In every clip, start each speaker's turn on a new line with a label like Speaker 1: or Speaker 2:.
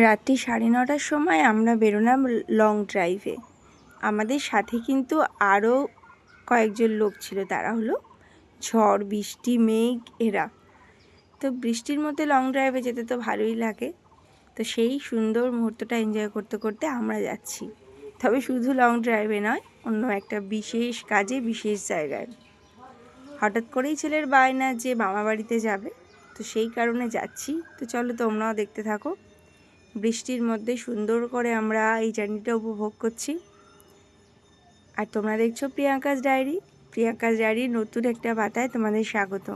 Speaker 1: রাত্রি সাড়ে নটার সময় আমরা বেরোলাম লং ড্রাইভে আমাদের সাথে কিন্তু আরও কয়েকজন লোক ছিল, তারা হলো ঝড়, বৃষ্টি, মেঘ, এরা। তো বৃষ্টির মধ্যে লং ড্রাইভে যেতে তো ভালোই লাগে। তো সেই সুন্দর মুহূর্তটা এনজয় করতে করতে আমরা যাচ্ছি। তবে শুধু লং ড্রাইভে নয়, অন্য একটা বিশেষ কাজে, বিশেষ জায়গায়। হঠাৎ করেই ছেলের বায়না যে মামা বাড়িতে যাবে, তো সেই কারণে যাচ্ছি। তো চলো তোমরাও দেখতে থাকো। বৃষ্টির মধ্যে সুন্দর করে আমরা এই জার্নিটা উপভোগ করছি। আর তোমরা দেখছ প্রিয়াঙ্কাস ডায়েরি। প্রিয়াঙ্কাস ডায়েরির নতুন একটা পাতায় তোমাদের স্বাগত।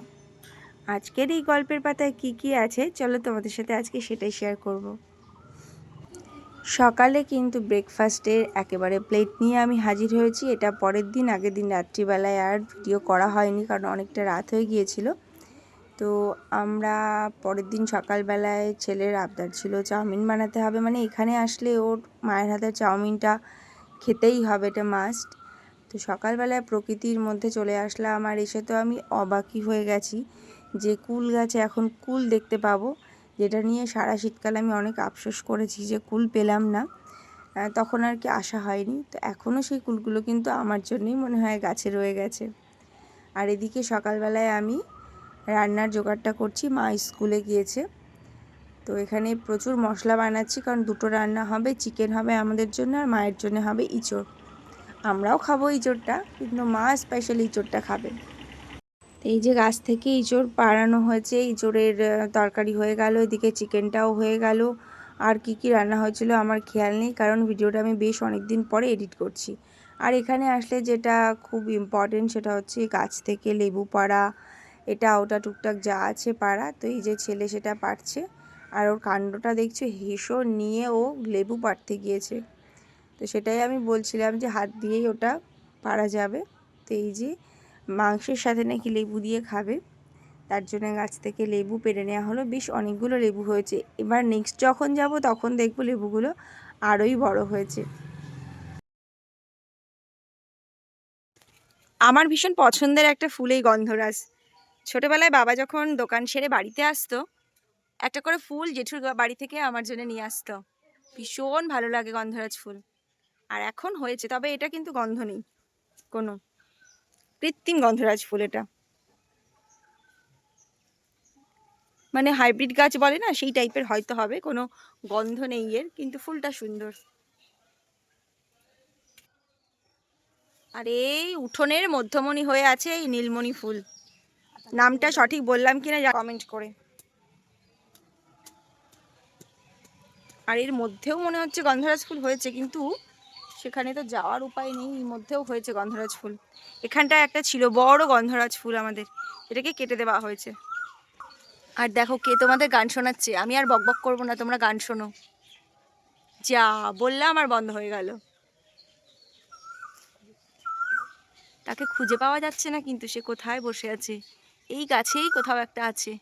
Speaker 1: আজকের এই গল্পের পাতায় কি কি আছে, চলো তোমাদের সাথে আজকে সেটাই শেয়ার করব। সকালে কিন্তু ব্রেকফাস্টের একেবারে প্লেট নিয়ে আমি হাজির হয়েছি। এটা পরের দিন, আগের দিন রাত্রিবেলায় আর ভিডিও করা হয়নি, কারণ অনেকটা রাত হয়ে গিয়েছিল। তো আমরা পরের দিন সকালবেলায় ছেলের আবদার ছিল চাউমিন বানাতে হবে। মানে এখানে আসলে ওর মায়ের হাতের চাউমিনটা খেতেই হবে, এটা মাস্ট তো সকালবেলায় প্রকৃতির মধ্যে চলে আসলাম আর এসে তো আমি অবাকই হয়ে গেছি যে কুল গাছে এখন কুল দেখতে পাবো, যেটা নিয়ে সারা শীতকাল আমি অনেক আফসোস করেছি যে কুল পেলাম না। তখন আর কি আসা হয়নি। তো এখনও সেই কুলগুলো কিন্তু আমার জন্যই মনে হয় গাছে রয়ে গেছে। আর এদিকে সকালবেলায় আমি রান্নার জোগাড়টা করছি। মা স্কুলে গিয়েছে। তো এখানে প্রচুর মশলা বানাচ্ছি, কারণ দুটো রান্না হবে। চিকেন হবে আমাদের জন্য আর মায়ের জন্য হবে ইঁচড়। আমরাও খাব ইঁচড়টা, কিন্তু মা স্পেশালি ইঁচড়টা খাবে। তো এই যে গাছ থেকে ইঁচড় পাড়ানো হয়েছে, ইঁচড়ের তরকারি হয়ে গেল, এদিকে চিকেনটাও হয়ে গেল। আর কি কি রান্না হয়েছিল আমার খেয়াল নেই, কারণ ভিডিওটা আমি বেশ অনেক দিন পরে এডিট করছি। আর এখানে আসলে যেটা খুব ইম্পর্টেন্ট সেটা হচ্ছে গাছ থেকে লেবু পাড়া এটা, ওটা টুকটাক যা আছে পাড়া, তো এই যে ছেলে সেটা পারছে আর ওর কাণ্ডটা দেখছ হেসো নিয়ে ও লেবু পাড়তে গিয়েছে। তো সেটাই আমি বলছিলাম যে হাত দিয়েই ওটা পারা যাবে। তো এই যে মাংসের সাথে নাকি লেবু দিয়ে খাবে, তার জন্য গাছ থেকে লেবু পেরে নেওয়া হলো। বেশ অনেকগুলো লেবু হয়েছে। এবার নেক্সট যখন যাব, তখন দেখব লেবুগুলো আরোই বড় হয়েছে। আমার ভীষণ পছন্দের একটা ফুল এই গন্ধরাজ। ছোটোবেলায় বাবা যখন দোকান সেরে বাড়িতে আসতো, একটা করে ফুল জেঠুর বাড়ি থেকে আমার জন্য নিয়ে আসতো। ভীষণ ভালো লাগে গন্ধরাজ ফুল। আর এখন হয়েছে, তবে এটা কিন্তু গন্ধ নেই, কোনো। কৃত্রিম গন্ধরাজ ফুল এটা। মানে হাইব্রিড গাছ বলে না, সেই টাইপের হয়তো হবে, কোনো গন্ধ নেই এর, কিন্তু ফুলটা সুন্দর। আর এই উঠোনের মধ্যমণি হয়ে আছে এই নীলমণি ফুল। নামটা সঠিক বললাম কিনা কমেন্ট করে। আর এর মধ্যেও মনে হচ্ছে গন্ধরাজ ফুল হয়েছে, কিন্তু সেখানে তো যাওয়ার উপায় নেই, এর মধ্যেও হয়েছে গন্ধরাজ ফুল। এখানটায় একটা ছিল বড় গন্ধরাজ ফুল আমাদের, এটাকে কেটে দেওয়া হয়েছে। আর দেখো কে তোমাদের গান শোনাচ্ছে, আমি আর বকবক করব না, তোমরা গান শোনো। যা বললাম আর বন্ধ হয়ে গেল। তাকে খুঁজে পাওয়া যাচ্ছে না, কিন্তু সে কোথায় বসে আছে? এই গাছেই কোথাও একটা আছে।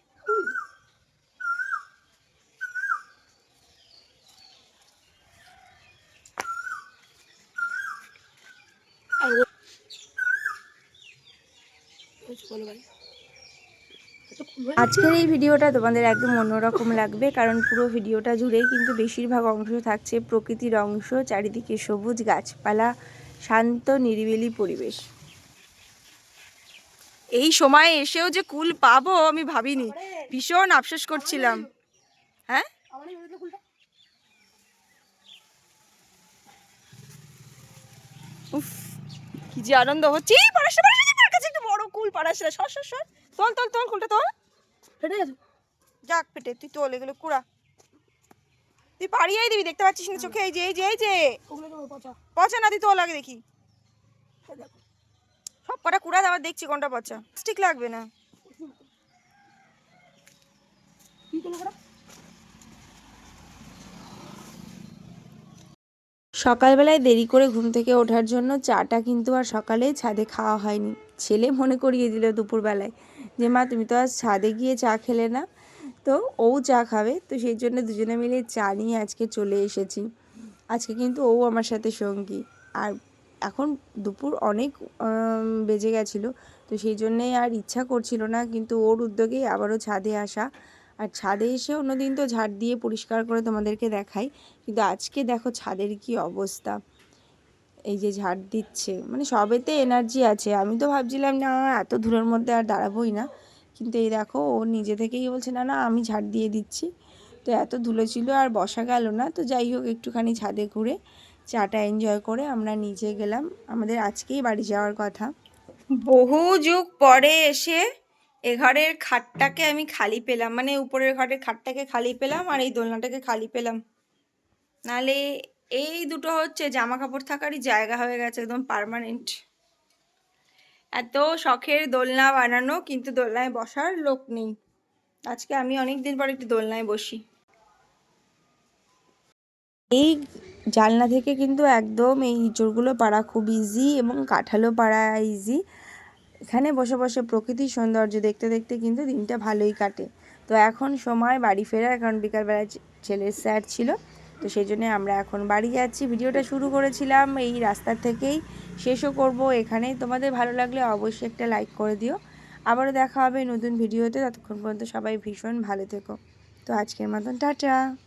Speaker 1: আজকের এই ভিডিওটা তোমাদের একদম অন্যরকম লাগবে, কারণ পুরো ভিডিওটা জুড়েই কিন্তু বেশিরভাগ অংশ থাকছে প্রকৃতির অংশ, চারিদিকে সবুজ গাছপালা, শান্ত, নিরিবিলি পরিবেশ। এই সময়ে এসেও যে কুল পাবো আমি ভাবিনি। ভীষণ আফসোস করছিলাম। হ্যাঁ? উফ কি যে আনন্দ হচ্ছে। পাড়াশে কাছে একটা বড় কুল পাড়াশে সর সর সর। তোল তোল তোল কুলটা তোল। ফেটে গেছে। যাক ফেটে তুই তোল এগুলো কুড়া। তুই পাড়িয়েই দিবি দেখতে পাচ্ছিস না চোখে? এই যে এই যে এই যে। পচা। না তুই তোল আগে দেখি। সব কটা কুড়া আবার দেখছি কোনটা পচা। স্টিক লাগবে না। সকালবেলায় দেরি করে ঘুম থেকে ওঠার জন্য চাটা কিন্তু আর সকালে ছাদে খাওয়া হয়নি। ছেলে মনে করিয়ে দিল দুপুরবেলায় যে মা তুমি তো আজ ছাদে গিয়ে চা খেলে না। তো ও চা খাবে। তো সেই জন্য দুজনে মিলে চা নিয়ে আজকে চলে এসেছি। আজকে কিন্তু ও আমার সাথে সঙ্গী। আর এখন দুপুর অনেক বেজে গেছিল। তো সেই জন্যেই আর ইচ্ছা করছিল না, কিন্তু ওর উদ্যোগেই আবারও ছাদে আসা। আর ছাদে এসে অন্যদিন তো ঝাড় দিয়ে পরিষ্কার করে তোমাদেরকে দেখাই, কিন্তু আজকে দেখো ছাদের কি অবস্থা। এই যে ঝাড় দিচ্ছে মানে সবেতে এনার্জি আছে। আমি তো ভাবছিলাম, না, এত ধুলোর মধ্যে আর দাঁড়াবোই না। কিন্তু এই দেখো, ও নিজে থেকেই বলছে, না না, আমি ঝাড় দিয়ে দিচ্ছি। তো এত ধুলো ছিল আর বসা গেল না। তো যাই হোক, একটুখানি ছাদে ঘুরে চাটা এনজয় করে আমরা নিচে গেলাম। আমাদের আজকেই বাড়ি যাওয়ার কথা। বহু যুগ পরে এসে এ ঘরের খাটটাকে আমি খালি পেলাম। মানে উপরের ঘরের খাটটাকে খালি পেলাম আর এই দোলনাটাকে খালি পেলাম। নালে এই দুটো হচ্ছে জামা কাপড় থাকারই জায়গা হয়ে গেছে একদম পার্মানেন্ট এত শখের দোলনা বানানো কিন্তু দোলনায় বসার লোক নেই। আজকে আমি অনেক দিন পর একটু দোলনায় বসি। এই জানলা থেকে কিন্তু একদম এই ইঁচড়গুলো পাড়া খুব ইজি এবং কাঁঠালও পাড়া ইজি এখানে বসে বসে প্রকৃতির সৌন্দর্য দেখতে দেখতে কিন্তু দিনটা ভালোই কাটে। তো এখন সময় বাড়ি ফেরার, কারণ বিকালবেলা ছেলের স্যার ছিল। তো সেই জন্যে আমরা এখন বাড়ি যাচ্ছি। ভিডিওটা শুরু করেছিলাম, এই রাস্তার থেকেই শেষও করব। এখানে তোমাদের ভালো লাগলে অবশ্যই একটা লাইক করে দিও। আবারও দেখা হবে নতুন ভিডিওতে। ততক্ষণ পর্যন্ত সবাই ভীষণ ভালো থেকো। তো আজকের মতন টাটা।